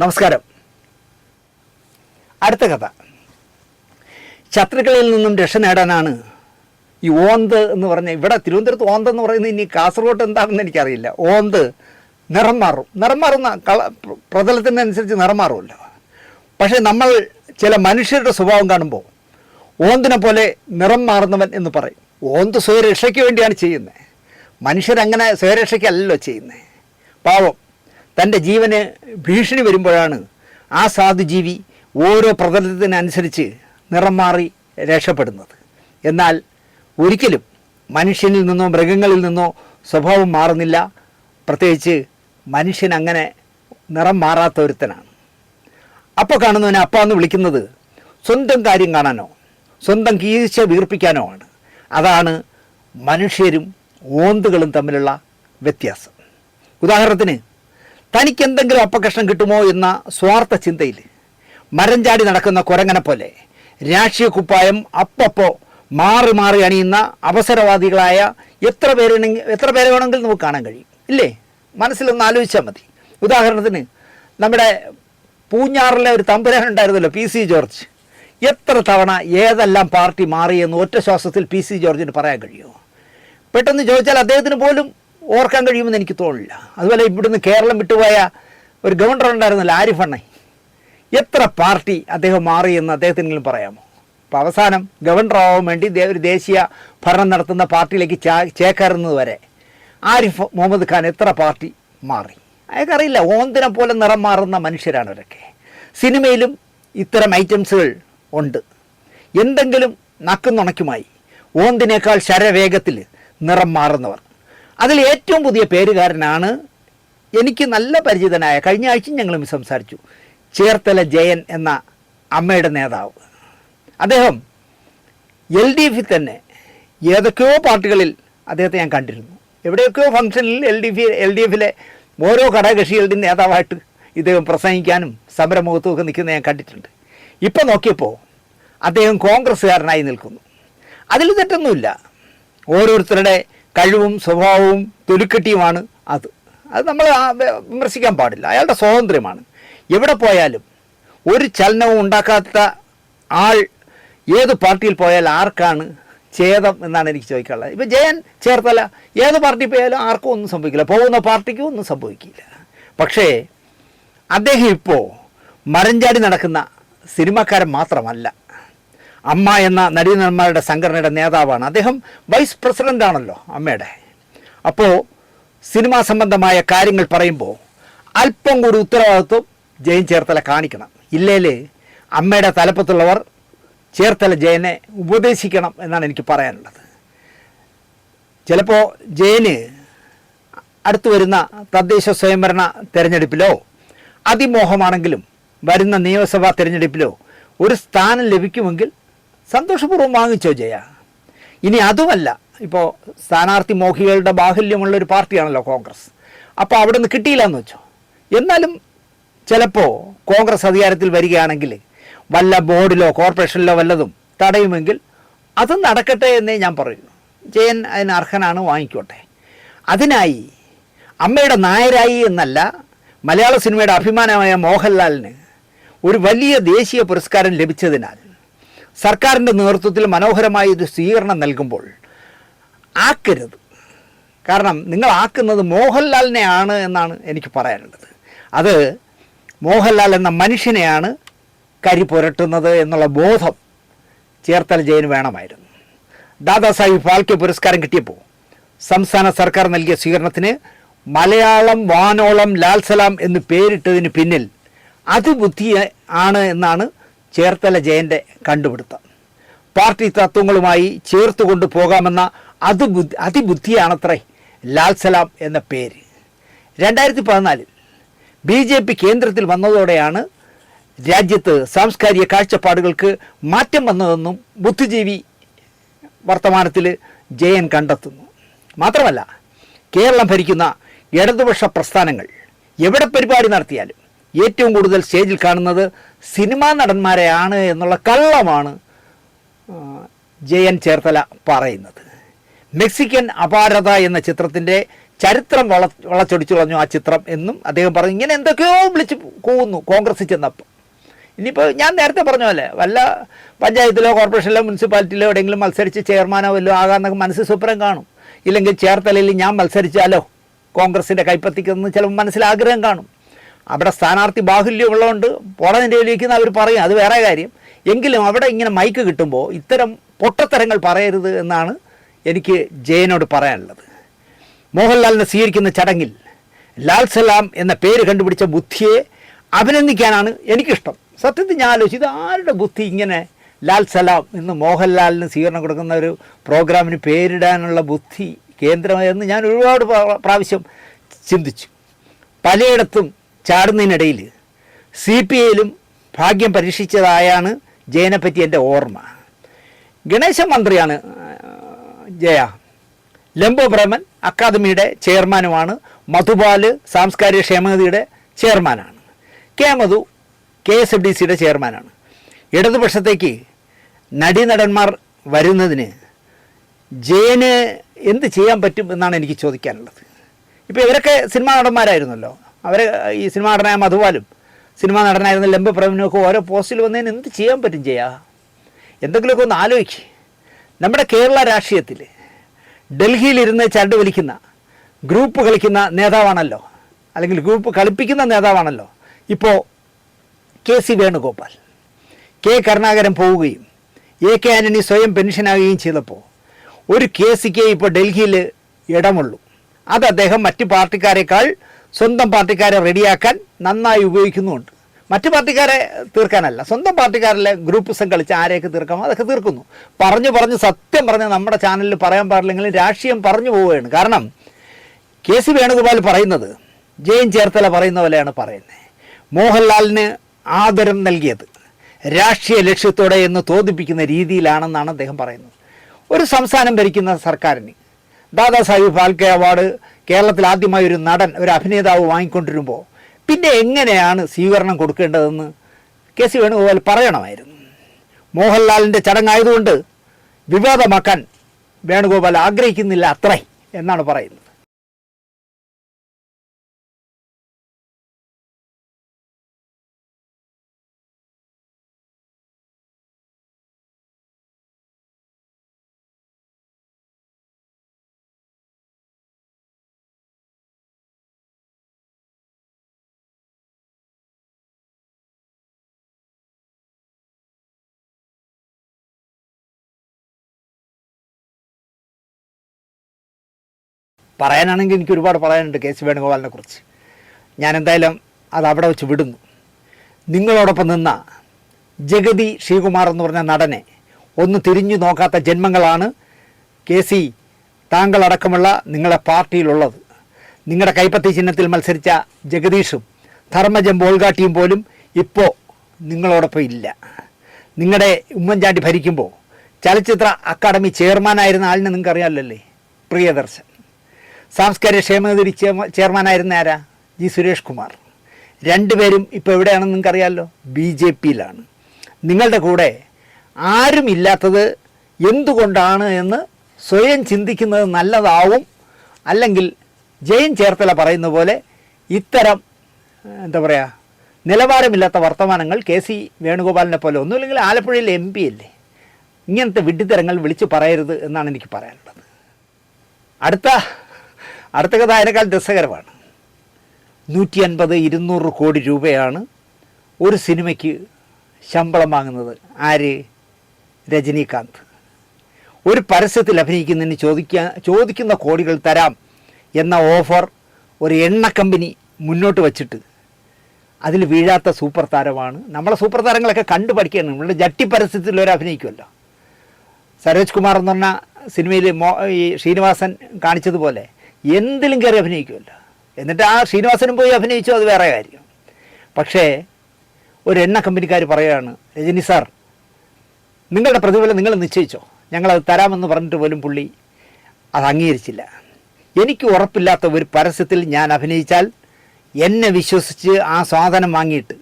നമസ്കാരം. അടുത്ത കഥ. ശത്രുക്കളിൽ നിന്നും രക്ഷ നേടാനാണ് ഈ ഓന്ത് എന്ന് പറഞ്ഞ ഇവിടെ തിരുവനന്തപുരത്ത് ഓന്ത് എന്ന് പറയുന്നത് ഇനി കാസർഗോഡ് എന്താണെന്ന് എനിക്കറിയില്ല. ഓന്ത് നിറം മാറും. നിറം മാറുന്ന കള പ്രതലത്തിനനുസരിച്ച് നിറം മാറുമല്ലോ. പക്ഷേ നമ്മൾ ചില മനുഷ്യരുടെ സ്വഭാവം കാണുമ്പോൾ ഓന്തിനെ പോലെ നിറം മാറുന്നവൻ എന്ന് പറയും. ഓന്ത് സ്വയരക്ഷയ്ക്ക് വേണ്ടിയാണ് ചെയ്യുന്നത്. മനുഷ്യരങ്ങനെ സ്വയരക്ഷയ്ക്കല്ലല്ലോ ചെയ്യുന്നത്. പാവം. തന്റെ ജീവന് ഭീഷണി വരുമ്പോഴാണ് ആ സാധുജീവി ഓരോ പ്രതലത്തിനനുസരിച്ച് നിറം മാറി രക്ഷപ്പെടുന്നത്. എന്നാൽ ഒരിക്കലും മനുഷ്യനിൽ നിന്നോ മൃഗങ്ങളിൽ നിന്നോ സ്വഭാവം മാറുന്നില്ല. പ്രത്യേകിച്ച് മനുഷ്യൻ അങ്ങനെ നിറം മാറാത്ത ഒരുത്തനാണ്. അപ്പോൾ കാണുന്നവനെ അപ്പ എന്ന് വിളിക്കുന്നത് സ്വന്തം കാര്യം കാണാനോ സ്വന്തം കീഴ്ച വീർപ്പിക്കാനോ ആണ്. അതാണ് മനുഷ്യരും ഓന്തുകളും തമ്മിലുള്ള വ്യത്യാസം. ഉദാഹരണത്തിന് തനിക്ക് എന്തെങ്കിലും അപ്പകഷ്ണം കിട്ടുമോ എന്ന സ്വാർത്ഥ ചിന്തയിൽ മരം ചാടി നടക്കുന്ന കുരങ്ങനെ പോലെ രാഷ്ട്രീയ കുപ്പായം അപ്പപ്പോ മാറി മാറി അണിയുന്ന അവസരവാദികളായ എത്ര പേരാണെങ്കിൽ എത്ര പേരെ വേണമെങ്കിലും നമുക്ക് കാണാൻ കഴിയും ഇല്ലേ? മനസ്സിലൊന്ന് ആലോചിച്ചാൽ മതി. ഉദാഹരണത്തിന് നമ്മുടെ പൂഞ്ഞാറിലെ ഒരു തമ്പുരാൻ ഉണ്ടായിരുന്നല്ലോ പി സി ജോർജ്. എത്ര തവണ ഏതെല്ലാം പാർട്ടി മാറിയെന്ന് ഒറ്റ ശ്വാസത്തിൽ പി സി ജോർജിന് പറയാൻ കഴിയുമോ? പെട്ടെന്ന് ചോദിച്ചാൽ അദ്ദേഹത്തിന് പോലും ഓർക്കാൻ കഴിയുമെന്ന് എനിക്ക് തോന്നില്ല അതുപോലെ ഇവിടുന്ന് കേരളം വിട്ടുപോയ ഒരു ഗവർണർ ഉണ്ടായിരുന്നല്ലോ ആരിഫ് അണ്ണൈ എത്ര പാർട്ടി അദ്ദേഹം മാറിയെന്ന് അദ്ദേഹത്തിനെങ്കിലും പറയാമോ? അപ്പോൾ അവസാനം ഗവർണർ ആവാൻ വേണ്ടി ഒരു ദേശീയ ഭരണം നടത്തുന്ന പാർട്ടിയിലേക്ക് ചാ- ചേക്കേറുന്നത് വരെ ആരിഫ് മുഹമ്മദ് ഖാൻ എത്ര പാർട്ടി മാറി? അയാൾക്കറിയില്ല ഓന്തിനെ പോലെ നിറം മാറുന്ന മനുഷ്യരാണ് അവരൊക്കെ സിനിമയിലും ഇത്തരം ഐറ്റംസുകൾ ഉണ്ട്. എന്തെങ്കിലും നക്കുന്നുണക്കുമായി ഓന്തിനേക്കാൾ ശരവേഗത്തിൽ നിറം മാറുന്നവർ. അതിൽ ഏറ്റവും പുതിയ പേരുകാരനാണ് എനിക്ക് നല്ല പരിചിതനായ കഴിഞ്ഞ ആഴ്ചയും ഞങ്ങളും സംസാരിച്ചു ചേർത്തല ജയൻ എന്ന അമ്മയുടെ നേതാവ്. അദ്ദേഹം എൽ ഡി എഫിൽ തന്നെ ഏതൊക്കെയോ പാർട്ടികളിൽ അദ്ദേഹത്തെ ഞാൻ കണ്ടിരുന്നു. എവിടെയൊക്കെയോ ഫംഗ്ഷനിൽ L D F L D എഫിലെ ഓരോ ഘടകകക്ഷികളുടെ നേതാവായിട്ട് ഇദ്ദേഹം പ്രസംഗിക്കാനും സമരമുഖത്തുമൊക്കെ നിൽക്കുന്നത് ഞാൻ കണ്ടിട്ടുണ്ട്. ഇപ്പം നോക്കിയപ്പോൾ അദ്ദേഹം കോൺഗ്രസ്സുകാരനായി നിൽക്കുന്നു. അതിൽ തെറ്റൊന്നുമില്ല. ഓരോരുത്തരുടെ കഴിവും സ്വഭാവവും തൊലിക്കെട്ടിയുമാണ് അത്. അത് നമ്മൾ വിമർശിക്കാൻ പാടില്ല. അയാളുടെ സ്വാതന്ത്ര്യമാണ്. എവിടെ പോയാലും ഒരു ചലനവും ഉണ്ടാക്കാത്ത ആൾ ഏത് പാർട്ടിയിൽ പോയാൽ ആർക്കാണ് ഛേദം എന്നാണ് എനിക്ക് ചോദിക്കാനുള്ളത്. ഇപ്പം ജയൻ ചേർത്തല ഏത് പാർട്ടി പോയാലും ആർക്കും ഒന്നും സംഭവിക്കില്ല. പോകുന്ന പാർട്ടിക്കും ഒന്നും സംഭവിക്കില്ല. പക്ഷേ അദ്ദേഹം ഇപ്പോൾ മരഞ്ചാടി നടക്കുന്ന സിനിമാക്കാരൻ മാത്രമല്ല. അമ്മ എന്ന നടീനന്മാരുടെ സംഘടനയുടെ നേതാവാണ്. അദ്ദേഹം വൈസ് പ്രസിഡന്റ് ആണല്ലോ അമ്മയുടെ. അപ്പോൾ സിനിമാ സംബന്ധമായ കാര്യങ്ങൾ പറയുമ്പോൾ അല്പം കൂടി ഉത്തരവാദിത്വം ജയൻ ചേർത്തല കാണിക്കണം. ഇല്ലേലേ അമ്മയുടെ തലപ്പത്തുള്ളവർ ചേർത്തല ജയനെ ഉപദേശിക്കണം എന്നാണ് എനിക്ക് പറയാനുള്ളത്. ചിലപ്പോൾ ജയന് അടുത്തു വരുന്ന തദ്ദേശ സ്വയംഭരണ തെരഞ്ഞെടുപ്പിലോ അതിമോഹമാണെങ്കിലും വരുന്ന നിയമസഭാ തെരഞ്ഞെടുപ്പിലോ ഒരു സ്ഥാനം ലഭിക്കുമെങ്കിൽ സന്തോഷപൂർവം വാങ്ങിച്ചോ ജയ. ഇനി അതുമല്ല. ഇപ്പോൾ സ്ഥാനാർത്ഥി മോഹികളുടെ ബാഹുല്യമുള്ളൊരു പാർട്ടിയാണല്ലോ കോൺഗ്രസ്. അപ്പോൾ അവിടെ നിന്ന് കിട്ടിയില്ല എന്ന് വെച്ചോ. എന്നാലും ചിലപ്പോൾ കോൺഗ്രസ് അധികാരത്തിൽ വരികയാണെങ്കിൽ വല്ല ബോർഡിലോ കോർപ്പറേഷനിലോ വല്ലതും തടയുമെങ്കിൽ അത് നടക്കട്ടെ എന്നേ ഞാൻ പറയൂ. ജയൻ അതിന് അർഹനാണ് വാങ്ങിക്കോട്ടെ. അതിനായി അമ്മയുടെ നായരായി എന്നല്ല മലയാള സിനിമയുടെ അഭിമാനമായ മോഹൻലാലിന് ഒരു വലിയ ദേശീയ പുരസ്കാരം ലഭിച്ചതിനാൽ സർക്കാരിന്റെ നേതൃത്വത്തിൽ മനോഹരമായ ഒരു സ്വീകരണം നൽകുമ്പോൾ ആക്കരുത്. കാരണം നിങ്ങൾ ആക്കുന്നത് മോഹൻലാലിനെയാണ് എന്നാണ് എനിക്ക് പറയാനുള്ളത്. അത് മോഹൻലാൽ എന്ന മനുഷ്യനെയാണ് കരി പുരട്ടുന്നത് എന്നുള്ള ബോധം ചേർത്തല ജയന് വേണമായിരുന്നു. ദാദാസാഹിബ് ഫാൽക്കെ പുരസ്കാരം കിട്ടിയപ്പോൾ സംസ്ഥാന സർക്കാർ നൽകിയ സ്വീകരണത്തിന് മലയാളം വാനോളം ലാൽസലാം എന്ന് പേരിട്ടതിന് പിന്നിൽ അതിബുദ്ധി ആണ് എന്നാണ് ചേർത്തല ജയന്റെ കണ്ടുപിടുത്തം. പാർട്ടി തത്വങ്ങളുമായി ചേർത്ത് കൊണ്ടുപോകാമെന്ന അതിബുദ്ധി അതിബുദ്ധിയാണത്രേ ലാൽ സലാം എന്ന പേര്. രണ്ടായിരത്തി പതിനാലിൽ ബി ജെ പി കേന്ദ്രത്തിൽ വന്നതോടെയാണ് രാജ്യത്ത് സാംസ്കാരിക കാഴ്ചപ്പാടുകൾക്ക് മാറ്റം വന്നതെന്നും ബുദ്ധിജീവി വർത്തമാനത്തിൽ ജയൻ കണ്ടെത്തുന്നു. മാത്രമല്ല കേരളം ഭരിക്കുന്ന ഇടതുപക്ഷ പ്രസ്ഥാനങ്ങൾ എവിടെ പരിപാടി നടത്തിയാലും ഏറ്റവും കൂടുതൽ സ്റ്റേജിൽ കാണുന്നത് സിനിമാ നടന്മാരെയാണ് എന്നുള്ള കള്ളമാണ് ജയൻ ചേർത്തല പറയുന്നത്. മെക്സിക്കൻ അപാരത എന്ന ചിത്രത്തിന്റെ ചരിത്രം വള വളച്ചൊടിച്ചു കളഞ്ഞു ആ ചിത്രം എന്നും അദ്ദേഹം പറഞ്ഞു. ഇങ്ങനെ എന്തൊക്കെയോ വിളിച്ച് പോകുന്നു കോൺഗ്രസ് ചെന്നപ്പോൾ ഇനിയിപ്പോൾ ഞാൻ നേരത്തെ പറഞ്ഞ പോലെ വല്ല പഞ്ചായത്തിലോ കോർപ്പറേഷനിലോ മുനിസിപ്പാലിറ്റിയിലോ എവിടെയെങ്കിലും മത്സരിച്ച് ചെയർമാനോ വല്ലതും ആകാമെന്നൊക്കെ മനസ്സിൽ സ്വപ്നം കാണും. ഇല്ലെങ്കിൽ ചേർത്തലയിൽ ഞാൻ മത്സരിച്ചാലോ കോൺഗ്രസിന്റെ കൈപ്പത്തിക്കെന്ന് ചിലപ്പോൾ മനസ്സിൽ ആഗ്രഹം കാണും. അവിടെ സ്ഥാനാർത്ഥി ബാഹുല്യമുള്ളതുകൊണ്ട് പോളതിന്റെ ഇന്ത്യയിലേക്ക് അവർ പറയും. അത് വേറെ കാര്യം. എങ്കിലും അവിടെ ഇങ്ങനെ മൈക്ക് കിട്ടുമ്പോൾ ഇത്തരം പൊട്ടത്തരങ്ങൾ പറയരുത് എന്നാണ് എനിക്ക് ജയനോട് പറയാനുള്ളത്. മോഹൻലാലിനെ സ്വീകരിക്കുന്ന ചടങ്ങിൽ ലാൽ സലാം എന്ന പേര് കണ്ടുപിടിച്ച ബുദ്ധിയെ അഭിനന്ദിക്കാനാണ് എനിക്കിഷ്ടം. സത്യത്തിൽ ഞാൻ ആലോചിച്ചു ഇത് ആരുടെ ബുദ്ധി ഇങ്ങനെ ലാൽ സലാം എന്ന് മോഹൻലാലിന് സ്വീകരണം കൊടുക്കുന്ന ഒരു പ്രോഗ്രാമിന് പേരിടാനുള്ള ബുദ്ധി കേന്ദ്രമെന്ന് ഞാൻ ഒരുപാട് പ്രാ- പ്രാവശ്യം ചിന്തിച്ചു. പലയിടത്തും ചാടുന്നതിനിടയിൽ സി പി ഐയിലും ഭാഗ്യം പരീക്ഷിച്ചതായാണ് ജയനെപ്പറ്റി എന്റെ ഓർമ്മ. ഗണേശ മന്ത്രിയാണ് ജയ. ലംബോബ്രഹ്മൻ അക്കാദമിയുടെ ചെയർമാനുമാണ്. മധുപാൽ സാംസ്കാരിക ക്ഷേമനിധിയുടെ ചെയർമാനാണ്. K. Madhu K S F D സിയുടെ ചെയർമാനാണ്. ഇടതുപക്ഷത്തേക്ക് നടീനടന്മാർ വരുന്നതിന് ജയന് എന്ത് ചെയ്യാൻ പറ്റും എന്നാണ് എനിക്ക് ചോദിക്കാനുള്ളത്. ഇപ്പോൾ ഇവരൊക്കെ സിനിമാ നടന്മാരായിരുന്നല്ലോ. അവർ ഈ സിനിമ നടനായ മധുവാലും സിനിമ നടനായിരുന്ന ലംബ പ്രവീണുമൊക്കെ ഓരോ പോസ്റ്റിൽ വന്നതിന് എന്ത് ചെയ്യാൻ പറ്റും ചെയ്യാ? എന്തെങ്കിലുമൊക്കെ ഒന്ന് ആലോചിക്ക്. നമ്മുടെ കേരള രാഷ്ട്രീയത്തിൽ ഡൽഹിയിലിരുന്ന് ചരട് വലിക്കുന്ന ഗ്രൂപ്പ് കളിക്കുന്ന നേതാവാണല്ലോ അല്ലെങ്കിൽ ഗ്രൂപ്പ് കളിപ്പിക്കുന്ന നേതാവാണല്ലോ ഇപ്പോൾ K C Venugopal. K Karunakaran പോവുകയും എ കെ ആന്റണി സ്വയം പെൻഷനാകുകയും ചെയ്തപ്പോൾ ഒരു കെ സിക്ക് ഇപ്പോൾ ഡൽഹിയിൽ ഇടമുള്ളൂ. അത് അദ്ദേഹം മറ്റ് പാർട്ടിക്കാരെക്കാൾ സ്വന്തം പാർട്ടിക്കാരെ റെഡിയാക്കാൻ നന്നായി ഉപയോഗിക്കുന്നുമുണ്ട്. മറ്റു പാർട്ടിക്കാരെ തീർക്കാനല്ല. സ്വന്തം പാർട്ടിക്കാരിലെ ഗ്രൂപ്പിസം കളിച്ച് ആരെയൊക്കെ തീർക്കാമോ അതൊക്കെ തീർക്കുന്നു. പറഞ്ഞു പറഞ്ഞ് സത്യം പറഞ്ഞ് നമ്മുടെ ചാനലിൽ പറയാൻ പാടില്ലെങ്കിലും രാഷ്ട്രീയം പറഞ്ഞു പോവുകയാണ്. കാരണം കെ സി വേണുഗോപാൽ പറയുന്നത് ജയൻ ചേർത്തല പറയുന്ന പോലെയാണ് പറയുന്നത്. മോഹൻലാലിന് ആദരം നൽകിയത് രാഷ്ട്രീയ ലക്ഷ്യത്തോടെ എന്ന് തോന്നിപ്പിക്കുന്ന രീതിയിലാണെന്നാണ് അദ്ദേഹം പറയുന്നത്. ഒരു സംസ്ഥാനം ഭരിക്കുന്ന സർക്കാരിന് ദാദാ സാഹിബ് ഫാൽക്കെ അവാർഡ് കേരളത്തിൽ ആദ്യമായി ഒരു നടൻ ഒരു അഭിനേതാവ് വാങ്ങിക്കൊണ്ടിരുമ്പോൾ പിന്നെ എങ്ങനെയാണ് സ്വീകരണം കൊടുക്കേണ്ടതെന്ന് കെ സി വേണുഗോപാൽ പറയണമായിരുന്നു. മോഹൻലാലിന്റെ ചടങ്ങായതുകൊണ്ട് വിവാദമാക്കാൻ വേണുഗോപാൽ ആഗ്രഹിക്കുന്നില്ല അത്രേ എന്നാണ് പറയുന്നത്. പറയാനാണെങ്കിൽ എനിക്ക് ഒരുപാട് പറയാനുണ്ട് കെ സി വേണുഗോപാലിനെ കുറിച്ച്. ഞാൻ എന്തായാലും അത് അവിടെ വെച്ച് വിടുന്നു. നിങ്ങളോടൊപ്പം നിന്ന ജഗതി ശ്രീകുമാർ എന്ന് പറഞ്ഞ നടനെ ഒന്ന് തിരിഞ്ഞു നോക്കാത്ത ജന്മങ്ങളാണ് കെ സി താങ്കളടക്കമുള്ള നിങ്ങളുടെ പാർട്ടിയിലുള്ളത്. നിങ്ങളുടെ കൈപ്പത്തി ചിഹ്നത്തിൽ മത്സരിച്ച ജഗദീഷും ധർമ്മജം ബോൾഗാട്ടിയും പോലും ഇപ്പോൾ നിങ്ങളോടൊപ്പം ഇല്ല. നിങ്ങളുടെ ഉമ്മൻചാണ്ടി ഭരിക്കുമ്പോൾ ചലച്ചിത്ര അക്കാദമി ചെയർമാനായിരുന്ന ആളിനെ നിങ്ങൾക്കറിയാമല്ലോ പ്രിയദർശൻ. സാംസ്കാരിക ക്ഷേമനിധി ചെയർമാ- ചെയർമാനായിരുന്ന ആരാ? ജി സുരേഷ് കുമാർ. രണ്ടുപേരും ഇപ്പോൾ എവിടെയാണെന്ന് നിങ്ങൾക്കറിയാമല്ലോ ബി ജെ പിയിലാണ്. നിങ്ങളുടെ കൂടെ ആരും ഇല്ലാത്തത് എന്തുകൊണ്ടാണ് എന്ന് സ്വയം ചിന്തിക്കുന്നത് നല്ലതാവും. അല്ലെങ്കിൽ ജയൻ ചേർത്തല പറയുന്ന പോലെ ഇത്തരം എന്താ പറയുക നിലവാരമില്ലാത്ത വർത്തമാനങ്ങൾ കെ സി വേണുഗോപാലിനെ പോലെ ഒന്നുമില്ലെങ്കിൽ ആലപ്പുഴയിലെ എം പി അല്ലേ? ഇങ്ങനത്തെ വിഡ്ഢിത്തരങ്ങൾ വിളിച്ചു പറയരുത് എന്നാണ് എനിക്ക് പറയാനുള്ളത്. അടുത്ത അടുത്ത കഥ അതിനേക്കാൾ രസകരമാണ്. നൂറ്റി അൻപത് ഇരുന്നൂറ് കോടി രൂപയാണ് ഒരു സിനിമയ്ക്ക് ശമ്പളം വാങ്ങുന്നത്. ആര്? രജനീകാന്ത്. ഒരു പരസ്യത്തിൽ അഭിനയിക്കുന്നതിന് ചോദിക്കാൻ ചോദിക്കുന്ന കോടികൾ തരാം എന്ന ഓഫർ ഒരു എണ്ണ കമ്പനി മുന്നോട്ട് വച്ചിട്ട് അതിൽ വീഴാത്ത സൂപ്പർ താരമാണ്. നമ്മളെ സൂപ്പർ താരങ്ങളൊക്കെ കണ്ടു പഠിക്കുകയാണ് നമ്മളുടെ ജട്ടി പരസ്യത്തിൽ ഒരു അഭിനയിക്കുമല്ലോ. സരോജ് കുമാർ എന്ന് പറഞ്ഞ സിനിമയിൽ മോ ഈ ശ്രീനിവാസൻ കാണിച്ചതുപോലെ എന്തിലും കയറി അഭിനയിക്കുമല്ലോ. എന്നിട്ട് ആ ശ്രീനിവാസനും പോയി അഭിനയിച്ചു അത് വേറെ കാര്യം. പക്ഷേ ഒരു എണ്ണ കമ്പനിക്കാർ പറയുകയാണ് രജനി സാർ നിങ്ങളുടെ പ്രതിഫലം നിങ്ങൾ നിശ്ചയിച്ചോ? ഞങ്ങളത് തരാമെന്ന് പറഞ്ഞിട്ട് പോലും പുള്ളി അത് അംഗീകരിച്ചില്ല. എനിക്ക് ഉറപ്പില്ലാത്ത ഒരു പരസ്യത്തിൽ ഞാൻ അഭിനയിച്ചാൽ എന്നെ വിശ്വസിച്ച് ആ സാധനം വാങ്ങിയിട്ട്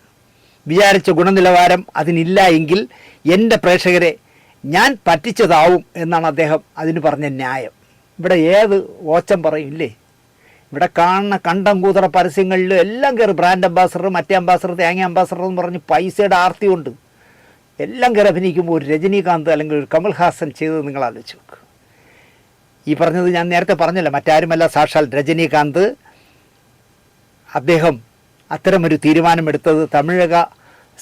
വിചാരിച്ച ഗുണനിലവാരം അതിനില്ല എങ്കിൽ എന്റെ പ്രേക്ഷകരെ ഞാൻ പറ്റിച്ചതാവും എന്നാണ് അദ്ദേഹം അതിന് പറഞ്ഞ ന്യായം. ഇവിടെ ഏത് ഓച്ചം പറയും ഇല്ലേ ഇവിടെ കാണുന്ന കണ്ടം കൂതറ പരസ്യങ്ങളിലും എല്ലാം കയറി ബ്രാൻഡ് അംബാസഡർ മറ്റേ അംബാസഡർ തേങ്ങ അംബാസഡർ എന്ന് പറഞ്ഞ് പൈസയുടെ ആർത്തി കൊണ്ട് എല്ലാം കയറി അഭിനയിക്കുമ്പോൾ ഒരു രജനീകാന്ത് അല്ലെങ്കിൽ ഒരു കമൽഹാസൻ ചെയ്തത് നിങ്ങൾ ആലോചിച്ച് നോക്ക്. ഈ പറഞ്ഞത് ഞാൻ നേരത്തെ പറഞ്ഞല്ലോ മറ്റാരുമല്ല സാക്ഷാൽ രജനീകാന്ത്. അദ്ദേഹം അത്തരമൊരു തീരുമാനമെടുത്തത് തമിഴക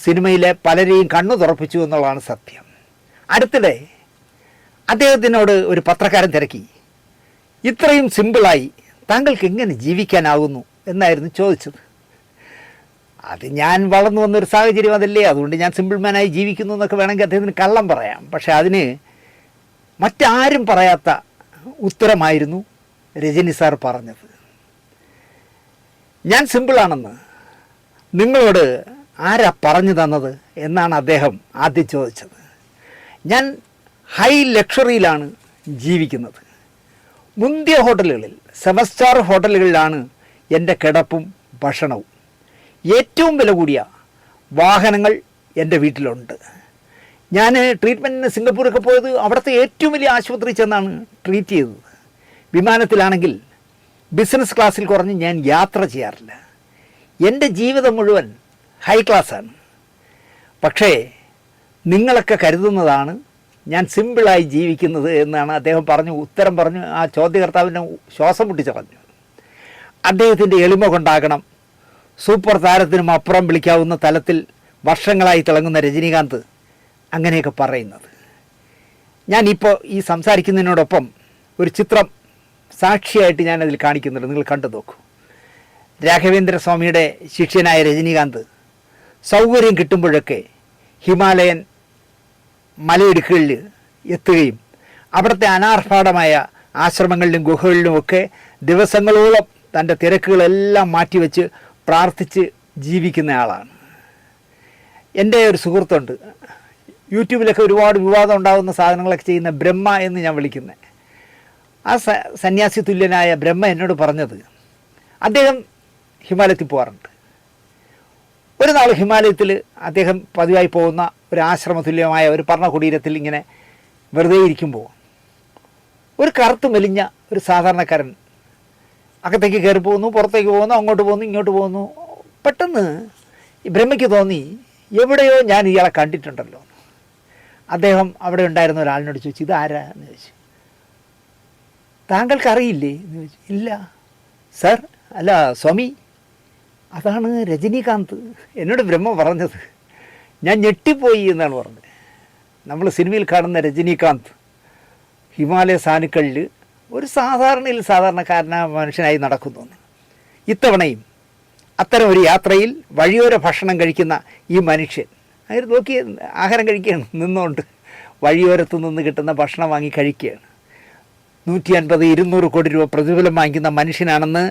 സിനിമയിലെ പലരെയും കണ്ണു തുറപ്പിച്ചു എന്നുള്ളതാണ് സത്യം. അടുത്തിടെ അദ്ദേഹത്തിനോട് ഒരു പത്രക്കാരൻ തിരക്കി. ഇത്രയും സിമ്പിളായി താങ്കൾക്ക് എങ്ങനെ ജീവിക്കാനാകുന്നു എന്നായിരുന്നു ചോദിച്ചത്. അത് ഞാൻ വളർന്നു വന്നൊരു സാഹചര്യം അതല്ലേ? അതുകൊണ്ട് ഞാൻ സിമ്പിൾ മാനായി ജീവിക്കുന്നു എന്നൊക്കെ വേണമെങ്കിൽ അദ്ദേഹത്തിന് കള്ളം പറയാം. പക്ഷെ അതിന് മറ്റാരും പറയാത്ത ഉത്തരമായിരുന്നു രജനി സാർ പറഞ്ഞത്. ഞാൻ സിമ്പിളാണെന്ന്. നിങ്ങളോട് ആരാ പറഞ്ഞു തന്നത് എന്നാണ് അദ്ദേഹം ആദ്യം ചോദിച്ചത്. ഞാൻ ഹൈ ലക്ഷറിയിലാണ് ജീവിക്കുന്നത്. മുന്തിയ ഹോട്ടലുകളിൽ സെവൻ സ്റ്റാർ ഹോട്ടലുകളിലാണ് എന്റെ കിടപ്പും ഭക്ഷണവും. ഏറ്റവും വില കൂടിയ വാഹനങ്ങൾ എന്റെ വീട്ടിലുണ്ട്. ഞാൻ ട്രീറ്റ്മെന്റിന് സിംഗപ്പൂരൊക്കെ പോയത് അവിടുത്തെ ഏറ്റവും വലിയ ആശുപത്രി ചെന്നാണ് ട്രീറ്റ് ചെയ്തത്. വിമാനത്തിലാണെങ്കിൽ ബിസിനസ് ക്ലാസ്സിൽ കുറഞ്ഞ് ഞാൻ യാത്ര ചെയ്യാറില്ല. എന്റെ ജീവിതം മുഴുവൻ ഹൈ ക്ലാസ്സാണ്. പക്ഷേ നിങ്ങളൊക്കെ കരുതുന്നതാണ് ഞാൻ സിമ്പിളായി ജീവിക്കുന്നത് എന്നാണ് അദ്ദേഹം പറഞ്ഞു ഉത്തരം പറഞ്ഞു ആ ചോദ്യകർത്താവിനെ ശ്വാസം മുട്ടിച്ചറഞ്ഞു അദ്ദേഹത്തിന്റെ എളിമ കൊണ്ടാകണം സൂപ്പർ താരത്തിനും അപ്പുറം വിളിക്കാവുന്ന തലത്തിൽ വർഷങ്ങളായി തിളങ്ങുന്ന രജനീകാന്ത് അങ്ങനെയൊക്കെ പറയുന്നത്. ഞാനിപ്പോൾ ഈ സംസാരിക്കുന്നതിനോടൊപ്പം ഒരു ചിത്രം സാക്ഷിയായിട്ട് ഞാനതിൽ കാണിക്കുന്നുണ്ട്. നിങ്ങൾ കണ്ടു നോക്കൂ. രാഘവേന്ദ്ര സ്വാമിയുടെ ശിഷ്യനായ രജനീകാന്ത് സൗകര്യം കിട്ടുമ്പോഴൊക്കെ ഹിമാലയൻ മലയിടുക്കുകളിൽ എത്തുകയും അവിടുത്തെ അനാർഭാടമായ ആശ്രമങ്ങളിലും ഗുഹകളിലും ഒക്കെ ദിവസങ്ങളോളം തന്റെ തിരക്കുകളെല്ലാം മാറ്റിവെച്ച് പ്രാർത്ഥിച്ച് ജീവിക്കുന്ന ആളാണ്. എന്റെ ഒരു സുഹൃത്തുണ്ട്. യൂട്യൂബിലൊക്കെ ഒരുപാട് വിവാദം ഉണ്ടാകുന്ന സാധനങ്ങളൊക്കെ ചെയ്യുന്ന ബ്രഹ്മ എന്ന് ഞാൻ വിളിക്കുന്നത് ആ സന്യാസി തുല്യനായ ബ്രഹ്മ എന്നോട് പറഞ്ഞത്. അദ്ദേഹം ഹിമാലയത്തിൽ പോകാറുണ്ട് ഒരു നാൾ ഹിമാലയത്തിൽ അദ്ദേഹം പതിവായി പോകുന്ന ഒരു ആശ്രമതുല്യമായ ഒരു പർണകുടീരത്തിൽ ഇങ്ങനെ വെറുതെ ഇരിക്കുമ്പോൾ ഒരു കറുത്ത് മെലിഞ്ഞ ഒരു സാധാരണക്കാരൻ അകത്തേക്ക് കയറി പോകുന്നു പുറത്തേക്ക് പോകുന്നു അങ്ങോട്ട് പോകുന്നു ഇങ്ങോട്ട് പോകുന്നു. പെട്ടെന്ന് ബ്രഹ്മയ്ക്ക് തോന്നി എവിടെയോ ഞാൻ ഇയാളെ കണ്ടിട്ടുണ്ടല്ലോ. അദ്ദേഹം അവിടെ ഉണ്ടായിരുന്ന ഒരാളിനോട് ചോദിച്ചു ഇത് ആരാ എന്ന് ചോദിച്ചു. താങ്കൾക്ക് അറിയില്ലേ എന്ന് ചോദിച്ചു. ഇല്ല. സർ? അല്ല സ്വാമി. അതാണ് രജനീകാന്ത്. എന്നോട് ബ്രഹ്മ പറഞ്ഞത്. ഞാൻ ഞെട്ടിപ്പോയി എന്നാണ് പറഞ്ഞത്. നമ്മൾ സിനിമയിൽ കാണുന്ന രജനീകാന്ത് ഹിമാലയ സാനുക്കളിൽ ഒരു സാധാരണയിൽ സാധാരണക്കാരനായ മനുഷ്യനായി നടക്കുന്നു. ഇത്തവണയും അത്തരം ഒരു യാത്രയിൽ വഴിയോര ഭക്ഷണം കഴിക്കുന്ന ഈ മനുഷ്യൻ അയാൾ നോക്കി ആഹാരം കഴിക്കുകയാണ് നിന്നുകൊണ്ട് വഴിയോരത്ത് നിന്ന് കിട്ടുന്ന ഭക്ഷണം വാങ്ങി കഴിക്കുകയാണ്. നൂറ്റി അൻപത് ഇരുന്നൂറ് കോടി രൂപ പ്രതിഫലം വാങ്ങിക്കുന്ന മനുഷ്യനാണെന്ന്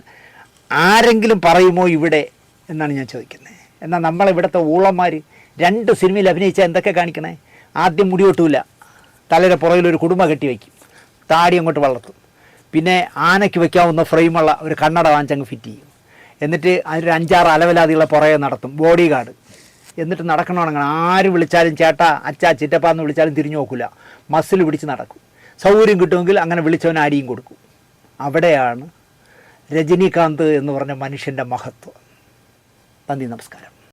ആരെങ്കിലും പറയുമോ ഇവിടെ? എന്നാണ് ഞാൻ ചോദിക്കുന്നത് എന്നാൽ നമ്മളിവിടുത്തെ ഊളന്മാർ രണ്ട് സിനിമയിൽ അഭിനയിച്ചാൽ എന്തൊക്കെ കാണിക്കണേ? ആദ്യം മുടി വെട്ടൂല. തലയുടെ പുറകിൽ ഒരു കുടുംബ കെട്ടി വയ്ക്കും താടി അങ്ങോട്ട് വളർത്തും. പിന്നെ ആനയ്ക്ക് വയ്ക്കാവുന്ന ഫ്രെയിമുള്ള ഒരു കണ്ണട വാങ്ങിച്ചങ്ങ് ഫിറ്റ് ചെയ്യും. എന്നിട്ട് അതിനൊരു അഞ്ചാറ് അലവലാതിയുള്ള പുറകെ നടത്തും. ബോഡി ഗാർഡ് എന്നിട്ട് നടക്കണമെങ്കിൽ ആര് വിളിച്ചാലും ചേട്ടാ അച്ഛാ ചിറ്റപ്പ എന്ന് വിളിച്ചാലും തിരിഞ്ഞു നോക്കില്ല മസിൽ പിടിച്ച് നടക്കും. സൗകര്യം കിട്ടുമെങ്കിൽ അങ്ങനെ വിളിച്ചവൻ ആടിയും കൊടുക്കും. അവിടെയാണ് രജനീകാന്ത് എന്ന് പറഞ്ഞ മനുഷ്യന്റെ മഹത്വം. നന്ദി നമസ്കാരം.